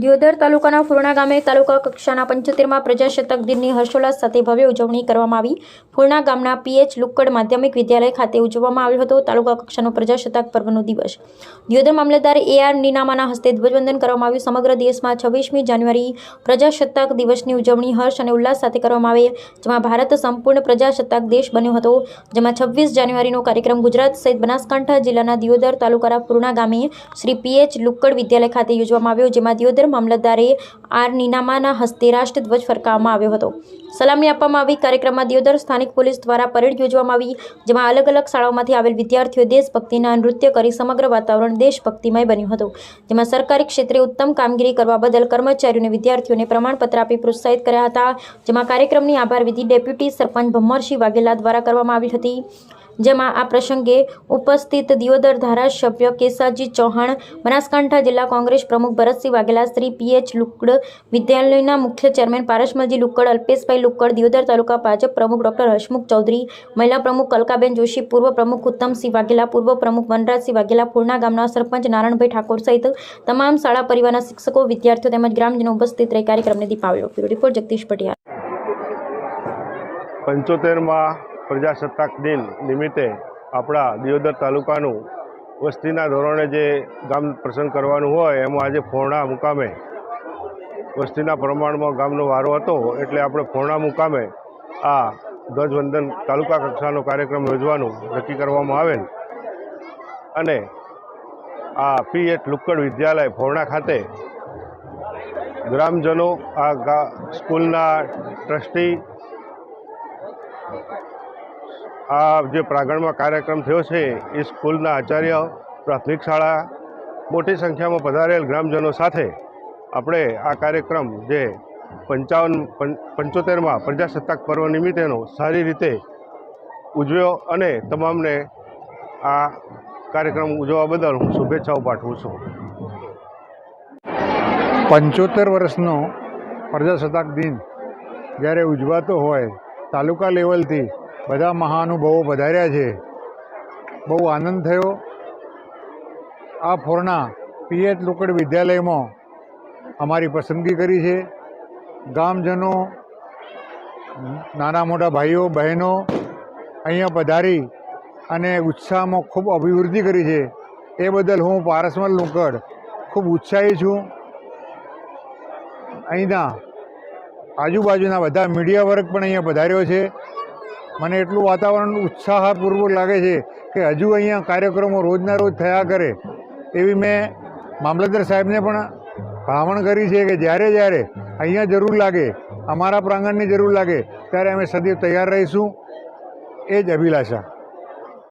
દિયોદર તાલુકાના ફુરણા ગામે તાલુકા કક્ષાના પંચોતેરમાં પ્રજાસત્તાક દિનની હર્ષોલ્લાસ સાથે ભવ્ય ઉજવણી કરવામાં આવી. ફૂરણા ગામના પીએચ લુક્કડ માધ્યમિક વિદ્યાલય ખાતે ઉજવવામાં આવ્યો હતો તાલુકા કક્ષાનો પ્રજાસત્તાક પર્વનો દિવસ. દિયોદર મામલતદાર એ આર નીનામાના હસ્તે ધ્વજવંદન કરવામાં આવ્યું. સમગ્ર દેશમાં છવ્વીસમી જાન્યુઆરી પ્રજાસત્તાક દિવસની ઉજવણી હર્ષ અને ઉલ્લાસ સાથે કરવામાં આવે, જેમાં ભારત સંપૂર્ણ પ્રજાસત્તાક દેશ બન્યો હતો, જેમાં છવ્વીસ જાન્યુઆરીનો કાર્યક્રમ ગુજરાત સહિત બનાસકાંઠા જિલ્લાના દિયોદર તાલુકાના પૂર્ણા ગામે શ્રી પીએચ લુક્કડ વિદ્યાલય ખાતે યોજવામાં આવ્યો, જેમાં દિયોદર મામલતદારે આર નીનામાના હસ્તે રાષ્ટ્રધ્વજ ફરકાવવામાં આવ્યો હતો. સલામી આપવામાં આવી કાર્યક્રમમાં દિયોદર સ્થાનિક પોલીસ દ્વારા પરેડ યોજવામાં આવી, જેમાં અલગ અલગ શાળાઓમાંથી આવેલ વિદ્યાર્થીઓ દેશભક્તિના નૃત્ય કરી સમગ્ર વાતાવરણ દેશભક્તિમય બન્યું હતું. જેમાં સરકારી ક્ષેત્રે ઉત્તમ કામગીરી કરવા બદલ કર્મચારીઓને વિદ્યાર્થીઓને પ્રમાણપત્ર આપી પ્રોત્સાહિત કર્યા હતા, જેમાં કાર્યક્રમની આભાર વિધિ ડેપ્યુટી સરપંચ ભમ્મરસિંહ વાઘેલા દ્વારા કરવામાં આવી હતી. જેમાં આ પ્રસંગે ઉપસ્થિત દિયોદર ધારાસભ્ય કેસાજી ચૌહાણ, બનાસકાંઠા જિલ્લા કોંગ્રેસ પ્રમુખ ભરતસિંહ વાઘેલા, શ્રી પીએચ લુકડ, વિદ્યાલયના મુખ્ય ચેરમેન પારસમલજી લુક્કડ અલ્પેશભાઈ લુક્કડ દિયોદર તાલુકા ભાજપ પ્રમુખ ડોક્ટર હસમુખ ચૌધરી, મહિલા પ્રમુખ કલકાબેન જોશી, પૂર્વ પ્રમુખ ઉત્તમસિંહ વાઘેલા, પૂર્વ પ્રમુખ વનરાજસિંહ વાઘેલા, પૂર્ણા ગામના સરપંચ નારણભાઈ ઠાકોર સહિત તમામ શાળા પરિવારના શિક્ષકો, વિદ્યાર્થીઓ તેમજ ગ્રામજનો ઉપસ્થિત રહી કાર્યક્રમને દીપાવ્યો રિપોર્ટ જગદીશ પટિયાલ પંચોતેરમાં પ્રજાસત્તાક દિન નિમિત્તે આપણા દિયોદર તાલુકાનું વસ્તીના ધોરણે જે ગામ પ્રસંગ કરવાનું હોય, એમાં આજે ફોરણા મુકામે વસ્તીના પ્રમાણમાં ગામનો વારો હતો, એટલે આપણે ફોરણા મુકામે આ ધ્વજવંદન તાલુકા કક્ષાનો કાર્યક્રમ યોજવાનું નક્કી કરવામાં આવેલ. અને આ પી એટ લુક્કડ વિદ્યાલય ફોરણા ખાતે ગ્રામજનો, આ સ્કૂલના ટ્રસ્ટી આ જે પ્રાંગણમાં કાર્યક્રમ થયો છે, એ સ્કૂલના આચાર્ય, પ્રાથમિક શાળા, મોટી સંખ્યામાં પધારેલ ગ્રામજનો સાથે આપણે આ કાર્યક્રમ જે પંચાવન પંચોતેરમાં પ્રજાસત્તાક પર્વ નિમિત્તેનો સારી રીતે ઉજવ્યો અને તમામને આ કાર્યક્રમ ઉજવવા બદલ હું શુભેચ્છાઓ પાઠવું છું. પંચોતેર વર્ષનો પ્રજાસત્તાક દિન જ્યારે ઉજવાતો હોય, તાલુકા લેવલથી બધા મહાનુભાવો પધાર્યા છે. બહુ આનંદ થયો. આ ફોરના પીએચ લુકડ વિદ્યાલયમાં અમારી પસંદગી કરી છે. ગામજનો, નાના મોટા ભાઈઓ, બહેનો અહીંયા પધારી અને ઉત્સાહમાં ખૂબ અભિવૃદ્ધિ કરી છે. એ બદલ હું પારસમલ લુકડ ખૂબ ઉત્સાહી છું. અહીંના આજુબાજુના બધા મીડિયા વર્ગ પણ અહીંયા પધાર્યો છે. મને એટલું વાતાવરણ ઉત્સાહપૂર્વક લાગે છે કે હજુ અહીંયા કાર્યક્રમો રોજના રોજ થયા કરે એવી મેં મામલતદાર સાહેબને પણ ભલામણ કરી છે કે જ્યારે જ્યારે અહીંયા જરૂર લાગે, અમારા પ્રાંગણની જરૂર લાગે, ત્યારે અમે સદીવ તૈયાર રહીશું. એ જ અભિલાષા.